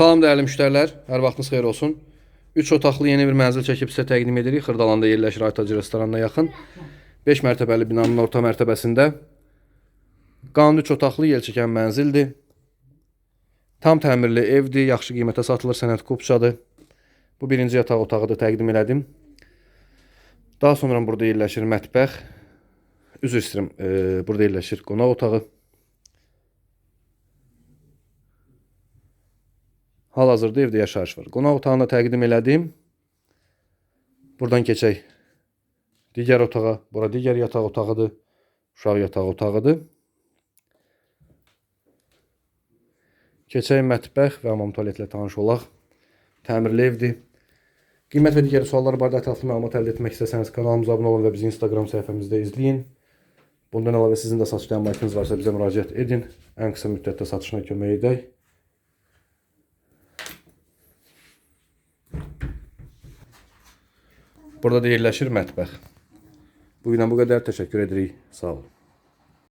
Salam dəyərli müştərilər, hər vaxtınız xeyir olsun. 3 otaqlı yeni bir mənzil çəkib sizə təqdim edirik. Xırdalanda yerləşir Aytacı restoranına yaxın. 5 mərtəbəli binanın orta mərtəbəsində. Qanun 3 otaqlı yel çəkən mənzildir. Tam təmirli evdir, yaxşı qiymətə satılır, sənət kupçadır. Bu birinci yataq otağı da təqdim elədim. Daha sonra burada yerləşir mətbəx. Üzr istəyirəm, e, burada yerləşir qonaq otağı. Hal-hazırda evdə yaşayış var. Qonaq otağını təqdim elədim. Buradan keçək digər otağa. Bura digər yataq otağıdır. Uşaq yataq otağıdır. Keçək mətbəx və hamam tualetlə tanış olaq. Təmirli evdir. Qiymət və digər suallar barədə ətraflı məlumat əldə etmək istəsəniz kanalımıza abunə olun və bizi Instagram səhifəmizdə izləyin. Bundan əlavə sizin də satış təminatınız varsa bizə müraciət edin. Ən qısa müddətdə satışına kömək edək. Burada da yerləşir mətbəx. Bu gündən bu qədər. Təşəkkür edirik. Sağ olun.